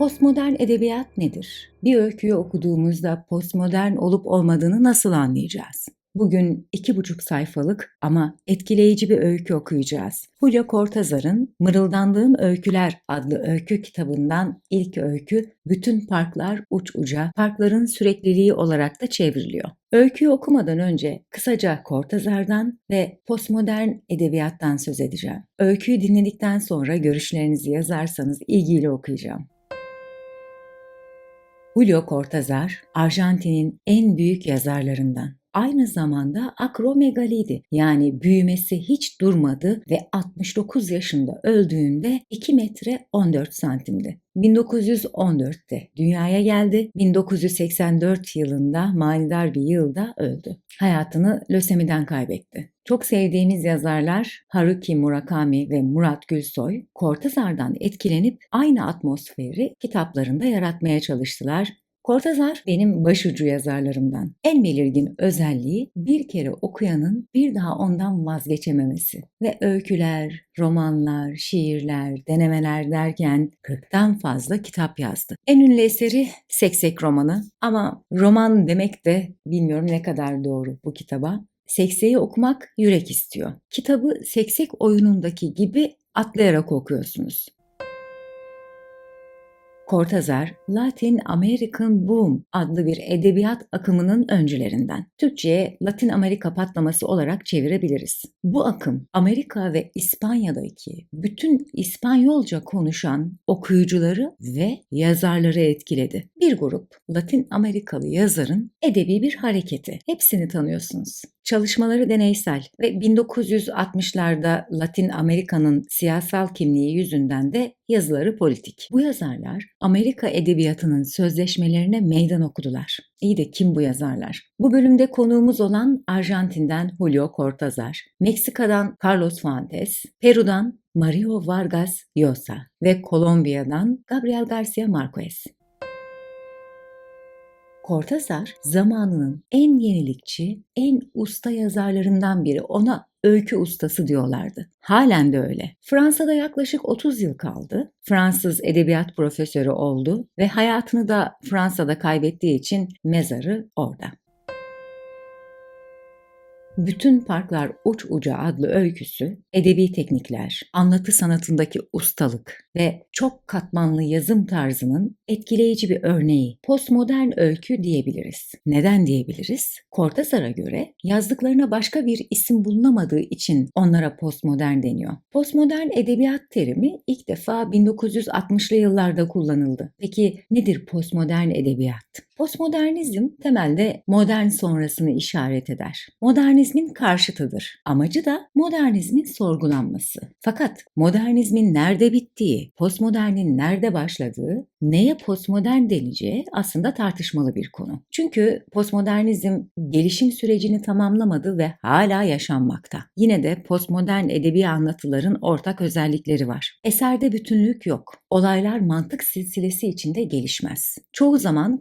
Postmodern edebiyat nedir? Bir öyküyü okuduğumuzda postmodern olup olmadığını nasıl anlayacağız? Bugün iki buçuk sayfalık ama etkileyici bir öykü okuyacağız. Julio Cortázar'ın Mırıldandığım Öyküler adlı öykü kitabından ilk öykü Bütün Parklar Uç Uca, parkların sürekliliği olarak da çevriliyor. Öyküyü okumadan önce kısaca Cortázar'dan ve postmodern edebiyattan söz edeceğim. Öyküyü dinledikten sonra görüşlerinizi yazarsanız ilgiyle okuyacağım. Julio Cortázar, Arjantin'in en büyük yazarlarından. Aynı zamanda akromegaliydi yani büyümesi hiç durmadı ve 69 yaşında öldüğünde 2 metre 14 santimdi. 1914'te dünyaya geldi. 1984 yılında manidar bir yılda öldü. Hayatını lösemiden kaybetti. Çok sevdiğimiz yazarlar Haruki Murakami ve Murat Gülsoy, Cortázar'dan etkilenip aynı atmosferi kitaplarında yaratmaya çalıştılar Cortázar benim başucu yazarlarımdan. En belirgin özelliği bir kere okuyanın bir daha ondan vazgeçememesi. Ve öyküler, romanlar, şiirler, denemeler derken 40'tan fazla kitap yazdı. En ünlü eseri Seksek romanı ama roman demek de bilmiyorum ne kadar doğru bu kitaba. Sekseyi okumak yürek istiyor. Kitabı seksek oyunundaki gibi atlayarak okuyorsunuz. Cortázar, Latin American Boom adlı bir edebiyat akımının öncülerinden. Türkçe'ye Latin Amerika patlaması olarak çevirebiliriz. Bu akım Amerika ve İspanya'daki bütün İspanyolca konuşan okuyucuları ve yazarları etkiledi. Bir grup Latin Amerikalı yazarın edebi bir hareketi. Hepsini tanıyorsunuz. Çalışmaları deneysel ve 1960'larda Latin Amerika'nın siyasal kimliği yüzünden de yazıları politik. Bu yazarlar Amerika edebiyatının sözleşmelerine meydan okudular. İyi de kim bu yazarlar? Bu bölümde konuğumuz olan Arjantin'den Julio Cortázar, Meksika'dan Carlos Fuentes, Peru'dan Mario Vargas Llosa ve Kolombiya'dan Gabriel Garcia Marquez. Cortázar zamanının en yenilikçi, en usta yazarlarından biri. Ona öykü ustası diyorlardı. Halen de öyle. Fransa'da yaklaşık 30 yıl kaldı. Fransız edebiyat profesörü oldu ve hayatını da Fransa'da kaybettiği için mezarı orada. Bütün Parklar Uç Uca adlı öyküsü edebi teknikler, anlatı sanatındaki ustalık ve çok katmanlı yazım tarzının etkileyici bir örneği. Postmodern öykü diyebiliriz. Neden diyebiliriz? Cortázar'a göre yazdıklarına başka bir isim bulunamadığı için onlara postmodern deniyor. Postmodern edebiyat terimi ilk defa 1960'lı yıllarda kullanıldı. Peki nedir postmodern edebiyat? Postmodernizm temelde modern sonrasını işaret eder. Modernizmin karşıtıdır. Amacı da modernizmin sorgulanması. Fakat modernizmin nerede bittiği, postmodernin nerede başladığı, neye postmodern deneceği aslında tartışmalı bir konu. Çünkü postmodernizm gelişim sürecini tamamlamadı ve hala yaşanmakta. Yine de postmodern edebi anlatıların ortak özellikleri var. Eserde bütünlük yok. Olaylar mantık silsilesi içinde gelişmez. Çoğu zaman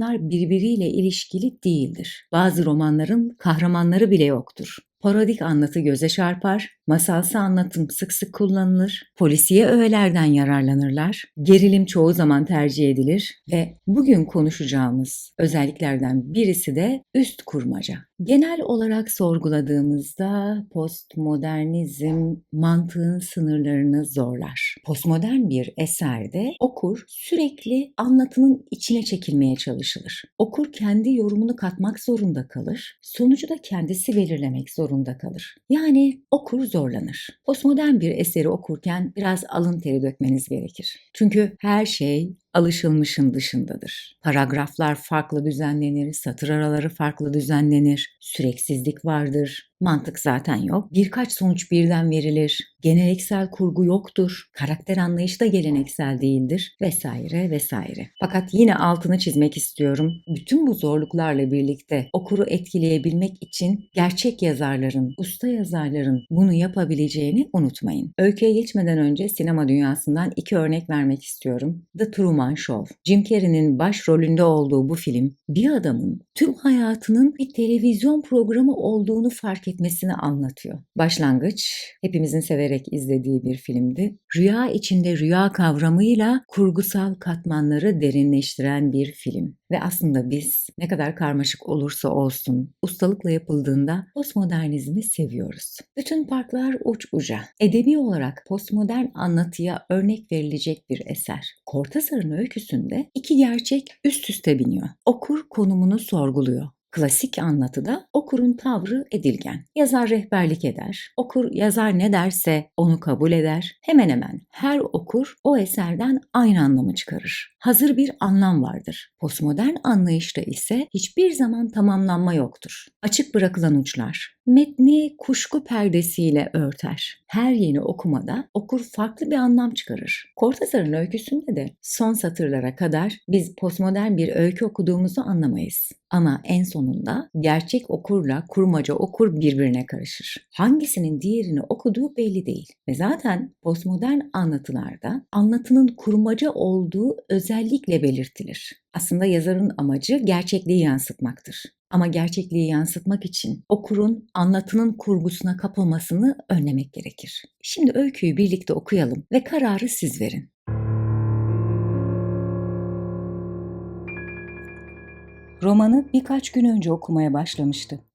kahramanlar birbiriyle ilişkili değildir. Bazı romanların kahramanları bile yoktur. Parodik anlatı göze çarpar, masalsı anlatım sık sık kullanılır, polisiye öğelerden yararlanırlar, gerilim çoğu zaman tercih edilir ve bugün konuşacağımız özelliklerden birisi de üst kurmaca. Genel olarak sorguladığımızda postmodernizm mantığın sınırlarını zorlar. Postmodern bir eserde okur sürekli anlatının içine çekilmeye çalışılır. Okur kendi yorumunu katmak zorunda kalır, sonucu da kendisi belirlemek zorunda kalır. Yani okur zorlanır. Postmodern bir eseri okurken biraz alın teri dökmeniz gerekir. Çünkü her şey alışılmışın dışındadır. Paragraflar farklı düzenlenir, satır araları farklı düzenlenir, süreksizlik vardır, mantık zaten yok. Birkaç sonuç birden verilir, geleneksel kurgu yoktur, karakter anlayışı da geleneksel değildir vesaire vesaire. Fakat yine altını çizmek istiyorum. Bütün bu zorluklarla birlikte okuru etkileyebilmek için gerçek yazarların, usta yazarların bunu yapabileceğini unutmayın. Öyküye geçmeden önce sinema dünyasından iki örnek vermek istiyorum. The Truman Truman Show. Jim Carrey'nin başrolünde olduğu bu film bir adamın tüm hayatının bir televizyon programı olduğunu fark etmesini anlatıyor. Başlangıç hepimizin severek izlediği bir filmdi. Rüya içinde rüya kavramıyla kurgusal katmanları derinleştiren bir film. Ve aslında biz ne kadar karmaşık olursa olsun ustalıkla yapıldığında postmodernizmi seviyoruz. Bütün parklar uç uca. Edebi olarak postmodern anlatıya örnek verilecek bir eser. Cortázar'ın öyküsünde iki gerçek üst üste biniyor. Okur konumunu sorguluyor. Klasik anlatıda okurun tavrı edilgen. Yazar rehberlik eder. Okur yazar ne derse onu kabul eder. Hemen hemen her okur o eserden aynı anlamı çıkarır. Hazır bir anlam vardır. Postmodern anlayışta ise hiçbir zaman tamamlanma yoktur. Açık bırakılan uçlar. Metni kuşku perdesiyle örter. Her yeni okumada okur farklı bir anlam çıkarır. Cortázar'ın öyküsünde de son satırlara kadar biz postmodern bir öykü okuduğumuzu anlamayız. Ama en sonunda gerçek okurla kurmaca okur birbirine karışır. Hangisinin diğerini okuduğu belli değil. Ve zaten postmodern anlatılarda anlatının kurmaca olduğu özellikle belirtilir. Aslında yazarın amacı gerçekliği yansıtmaktır. Ama gerçekliği yansıtmak için okurun anlatının kurgusuna kapılmasını önlemek gerekir. Şimdi öyküyü birlikte okuyalım ve kararı siz verin. Romanı birkaç gün önce okumaya başlamıştı.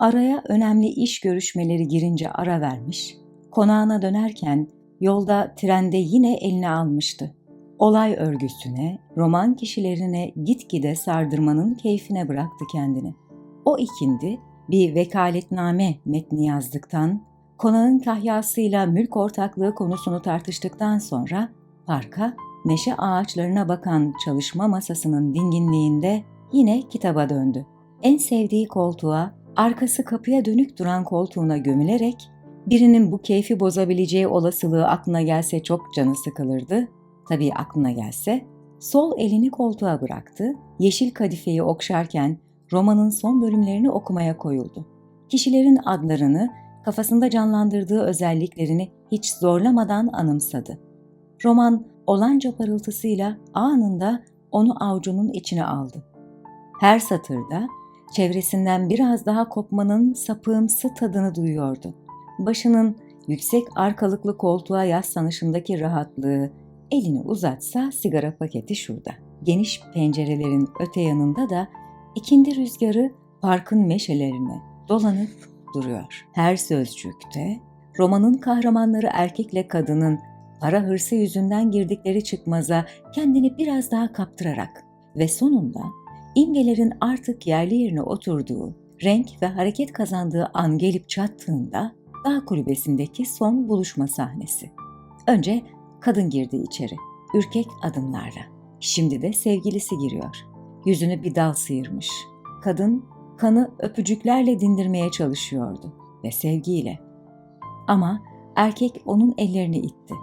Araya önemli iş görüşmeleri girince ara vermiş, konağına dönerken yolda trende yine eline almıştı. Olay örgüsüne, roman kişilerine gitgide sardırmanın keyfine bıraktı kendini. O ikindi bir vekaletname metni yazdıktan, konağın kahyasıyla mülk ortaklığı konusunu tartıştıktan sonra parka, meşe ağaçlarına bakan çalışma masasının dinginliğinde yine kitaba döndü. En sevdiği koltuğa, arkası kapıya dönük duran koltuğuna gömülerek birinin bu keyfi bozabileceği olasılığı aklına gelse çok canı sıkılırdı. Tabii aklına gelse, sol elini koltuğa bıraktı, yeşil kadifeyi okşarken romanın son bölümlerini okumaya koyuldu. Kişilerin adlarını, kafasında canlandırdığı özelliklerini hiç zorlamadan anımsadı. Roman olanca parıltısıyla anında onu avucunun içine aldı. Her satırda çevresinden biraz daha kopmanın sapığımsı tadını duyuyordu. Başının yüksek arkalıklı koltuğa yaslanışındaki rahatlığı, elini uzatsa sigara paketi şurada. Geniş pencerelerin öte yanında da ikindi rüzgarı parkın meşelerine dolanıp duruyor. Her sözcükte romanın kahramanları erkekle kadının para hırsı yüzünden girdikleri çıkmaza kendini biraz daha kaptırarak ve sonunda imgelerin artık yerli yerine oturduğu, renk ve hareket kazandığı an gelip çattığında dağ kulübesindeki son buluşma sahnesi. Önce kadın girdi içeri, ürkek adımlarla. Şimdi de sevgilisi giriyor. Yüzünü bir dal sıyırmış. Kadın kanı öpücüklerle dindirmeye çalışıyordu ve sevgiyle. Ama erkek onun ellerini itti.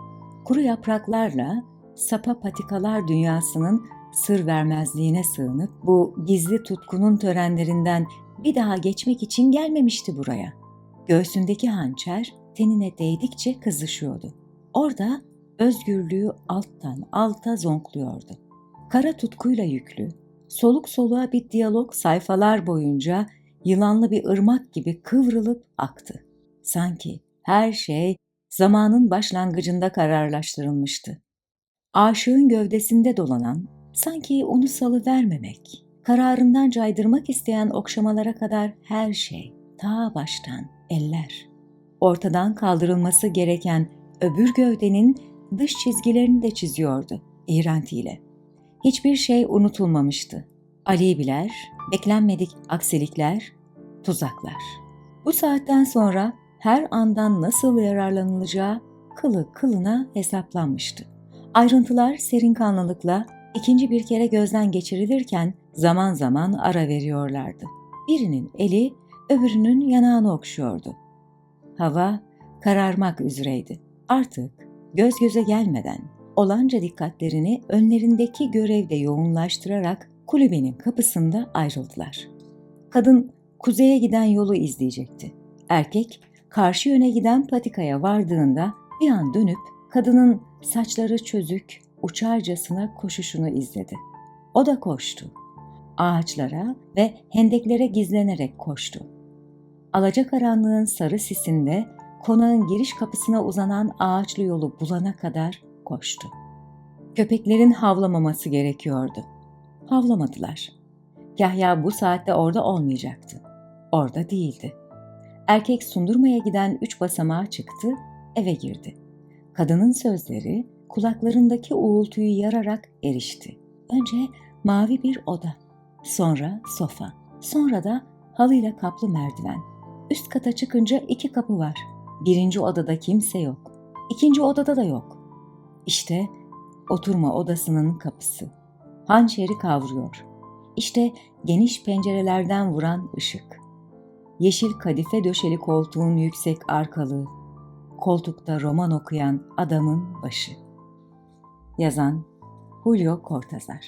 Kuru yapraklarla sapa patikalar dünyasının sır vermezliğine sığınıp bu gizli tutkunun törenlerinden bir daha geçmek için gelmemişti buraya. Göğsündeki hançer tenine değdikçe kızışıyordu. Orada özgürlüğü alttan alta zonkluyordu. Kara tutkuyla yüklü, soluk soluğa bir diyalog sayfalar boyunca yılanlı bir ırmak gibi kıvrılıp aktı. Sanki her şey zamanın başlangıcında kararlaştırılmıştı. Aşığın gövdesinde dolanan, sanki onu salı vermemek, kararından caydırmak isteyen okşamalara kadar her şey, ta baştan, eller. Ortadan kaldırılması gereken öbür gövdenin dış çizgilerini de çiziyordu iğrentiyle. Hiçbir şey unutulmamıştı. Ali Biler, beklenmedik aksilikler, tuzaklar. Bu saatten sonra her andan nasıl yararlanılacağı kılı kılına hesaplanmıştı. Ayrıntılar serin kanlılıkla ikinci bir kere gözden geçirilirken zaman zaman ara veriyorlardı. Birinin eli öbürünün yanağını okşuyordu. Hava kararmak üzereydi. Artık göz göze gelmeden olanca dikkatlerini önlerindeki görevde yoğunlaştırarak kulübenin kapısında ayrıldılar. Kadın kuzeye giden yolu izleyecekti. Erkek karşı yöne giden patikaya vardığında bir an dönüp kadının saçları çözük, uçarcasına koşuşunu izledi. O da koştu. Ağaçlara ve hendeklere gizlenerek koştu. Alacakaranlığın sarı sisinde konağın giriş kapısına uzanan ağaçlı yolu bulana kadar koştu. Köpeklerin havlamaması gerekiyordu. Havlamadılar. Yahya bu saatte orada olmayacaktı. Orada değildi. Erkek sundurmaya giden üç basamağa çıktı, eve girdi. Kadının sözleri kulaklarındaki uğultuyu yararak erişti. Önce mavi bir oda, sonra sofa, sonra da halıyla kaplı merdiven. Üst kata çıkınca iki kapı var. Birinci odada kimse yok. İkinci odada da yok. İşte oturma odasının kapısı. Hançeri kavruyor. İşte geniş pencerelerden vuran ışık. Yeşil kadife döşeli koltuğun yüksek arkalığı. Koltukta roman okuyan adamın başı. Yazan Julio Cortázar